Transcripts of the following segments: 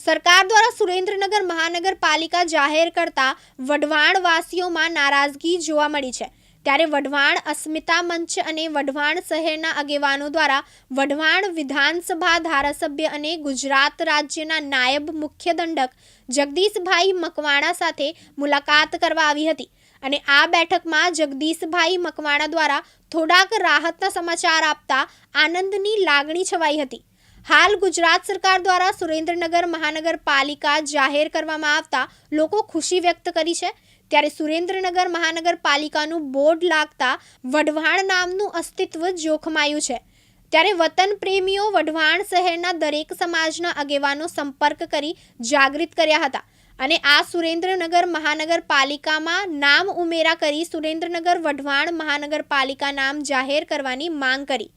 સરકાર દ્વારા સુરેન્દ્રનગર મહાનગરપાલિકા જાહેર કરતા વઢવાણવાસીઓમાં નારાજગી જોવા મળી છે. ત્યારે વઢવાણ, અસ્મિતા મંચ અને વઢવાણ શહેરના આગેવાનો દ્વારા વઢવાણ વિધાનસભા ધારાસભ્ય અને ગુજરાત રાજ્યના નાયબ મુખ્ય દંડક જગદીશભાઈ મકવાણા સાથે મુલાકાત કરવા આવી હતી. અને આ બેઠકમાં જગદીશભાઈ મકવાણા દ્વારા થોડાક રાહતના સમાચાર આપતા આનંદની લાગણી છવાઈ હતી. હાલ ગુજરાત સરકાર દ્વારા સુરેન્દ્રનગર મહાનગરપાલિકા જાહેર કરવામાં આવતા લોકો ખુશી વ્યક્ત કરી છે. ત્યારે સુરેન્દ્રનગર મહાનગરપાલિકાનું બોર્ડ લાગતા વઢવાણ નામનું અસ્તિત્વ જોખમાયું છે. ત્યારે વતન પ્રેમીઓ વઢવાણ શહેરના દરેક સમાજના આગેવાનો સંપર્ક કરી જાગૃત કર્યા હતા. અને આ સુરેન્દ્રનગર મહાનગરપાલિકામાં નામ ઉમેરા કરી સુરેન્દ્રનગર વઢવાણ મહાનગરપાલિકા નામ જાહેર કરવાની માંગ કરી.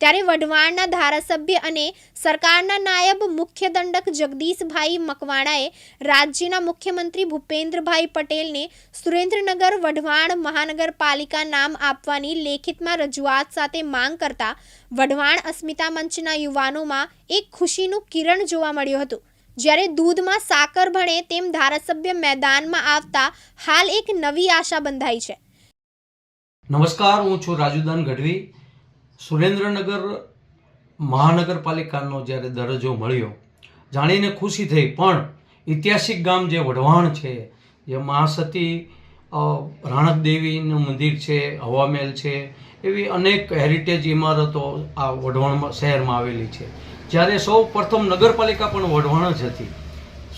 ત્યારે વઢવાણના ધારાસભ્ય અને સરકારના નાયબ મુખ્ય દંડક જગદીશભાઈ મકવાણાએ રાજ્યના મુખ્યમંત્રી ભૂપેન્દ્રભાઈ પટેલને સુરેન્દ્રનગર વઢવાણ મહાનગરપાલિકા નામ આપવાની લેખિતમાં રજૂઆત સાથે માંગ કરતા વઢવાણ અસ્મિતા મંચના યુવાનોમાં એક ખુશીનું કિરણ જોવા મળ્યું હતું. જ્યારે દૂધમાં સાકર ભણે તેમ ધારાસભ્ય મેદાનમાં આવતા હાલ એક નવી આશા બંધાઈ છે. નમસ્કાર, હું છું રાજુદાન ગઢવી. સુરેન્દ્રનગર મહાનગરપાલિકાનો જ્યારે દરજ્જો મળ્યો, જાણીને ખુશી થઈ, પણ ઐતિહાસિક ગામ જે વઢવાણ છે, જે મહાસતી રાણકદેવીનું રાણક દેવીનું મંદિર છે, હવામહેલ છે, એવી અનેક હેરિટેજ ઇમારતો આ વઢવાણ શહેરમાં આવેલી છે. જ્યારે સૌ પ્રથમ નગરપાલિકા પણ વઢવાણ જ હતી.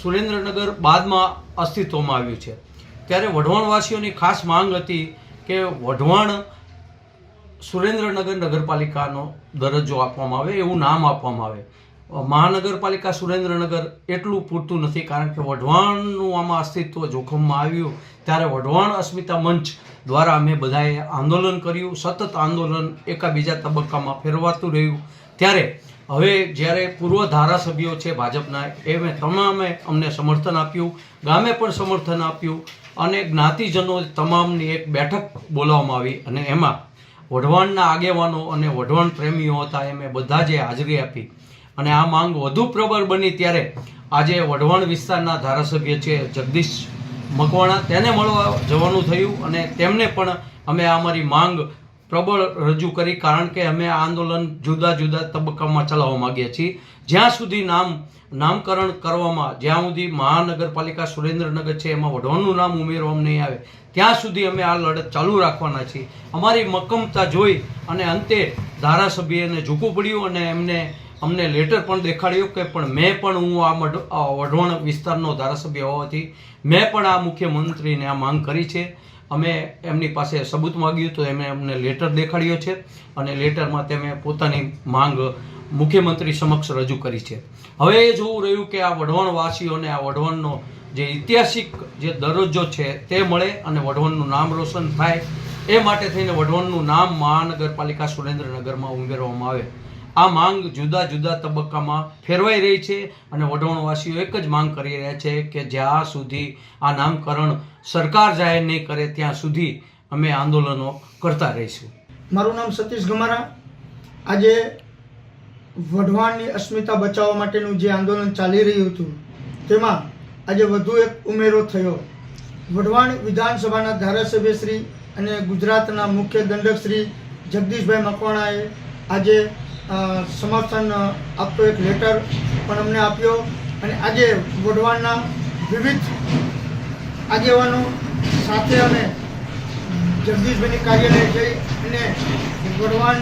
સુરેન્દ્રનગર બાદમાં અસ્તિત્વમાં આવ્યું છે. ત્યારે વઢવાણવાસીઓની ખાસ માંગ હતી કે વઢવાણ સુરેન્દ્રનગર નગરપાલિકાનો દરજ્જો આપવામાં આવે, એવું નામ આપવામાં આવે. મહાનગરપાલિકા સુરેન્દ્રનગર એટલું પૂરતું નથી કારણ કે વઢવાણનું આમાં અસ્તિત્વ જોખમમાં આવ્યું. ત્યારે વઢવાણ અસ્મિતા મંચ દ્વારા અમે બધાએ આંદોલન કર્યું. સતત આંદોલન એકાબીજા તબક્કામાં ફેરવાતું રહ્યું. ત્યારે હવે જ્યારે પૂર્વ ધારાસભ્યો છે ભાજપના એમે તમામે અમને સમર્થન આપ્યું. ગામે પણ સમર્થન આપ્યું. અને જ્ઞાતિજનો તમામની એક બેઠક બોલાવવામાં આવી. અને એમાં વઢવાણના આગેવાનો અને વઢવાણ પ્રેમીઓ હતા એમે બધા જે હાજરી આપી. અને આ માંગ વધુ પ્રબળ બની ત્યારે આજે વઢવાણ વિસ્તારના ધારાસભ્ય છે જગદીશ મકવાણા. તેને મળવા જવાનું થયું અને તેમને પણ અમે આ અમારી માંગ પ્રબળ રજૂ કરી કારણ કે અમે આ આંદોલન જુદા જુદા તબક્કામાં ચલાવવા માગીએ છીએ. જ્યાં સુધી નામ, નામકરણ કરવામાં, જ્યાં સુધી મહાનગરપાલિકા સુરેન્દ્રનગર છે, એમાં વઢવાણનું નામ ઉમેરવામાં નહીં આવે, ત્યાં સુધી અમે આ લડત ચાલુ રાખવાના છીએ. અમારી મક્કમતા જોઈ અને અંતે ધારાસભ્યને ઝૂકવું પડ્યું અને એમને, અમને લેટર પણ દેખાડ્યું કે પણ મેં પણ હું આ વઢવાણ વિસ્તારનો ધારાસભ્ય હોવાથી મેં પણ આ મુખ્યમંત્રીને આ માંગ કરી છે. અમે એમની પાસે સબૂત માગ્યું તો એમણે અમને લેટર દેખાડ્યો છે અને લેટરમાં તેમણે પોતાની માંગ મુખ્યમંત્રી સમક્ષ રજૂ કરી છે. હવે એ જોવું રહ્યું કે આ વઢવણવાસીઓને આ વઢવાણનો જે ઐતિહાસિક જે દરજ્જો છે તે મળે અને વઢવાણનું નામ રોશન થાય. એ માટે થઈને વઢવાણનું નામ મહાનગરપાલિકા સુરેન્દ્રનગરમાં ઉમેરવામાં આવે. આ માંગ જુદા જુદા તબક્કામાં ફેરવાઈ રહી છે અને વઢવાણવાસીઓ એક જ માંગ કરી રહ્યા છે કે જ્યાં સુધી આ નામકરણ સરકાર જાહેર નહીં કરે, ત્યાં સુધી અમે આંદોલનો કરતા રહીશું. મારું નામ સતીશ ગમારા. આજે વઢવાણની અસ્મિતા બચાવવા માટેનું જે આંદોલન ચાલી રહ્યું હતું, તેમાં આજે વધુ એક ઉમેરો થયો. વઢવાણ વિધાનસભાના ધારાસભ્ય શ્રી અને ગુજરાતના મુખ્ય દંડકશ્રી જગદીશભાઈ મકવાણાએ આજે સમર્થન આપતો એક લેટર પણ અમને આપ્યો અને આજે વઢવાણના વિવિધ આગેવાનો સાથે અમે જગદીશભાઈની કાર્યાલય જઈ અને વઢવાણ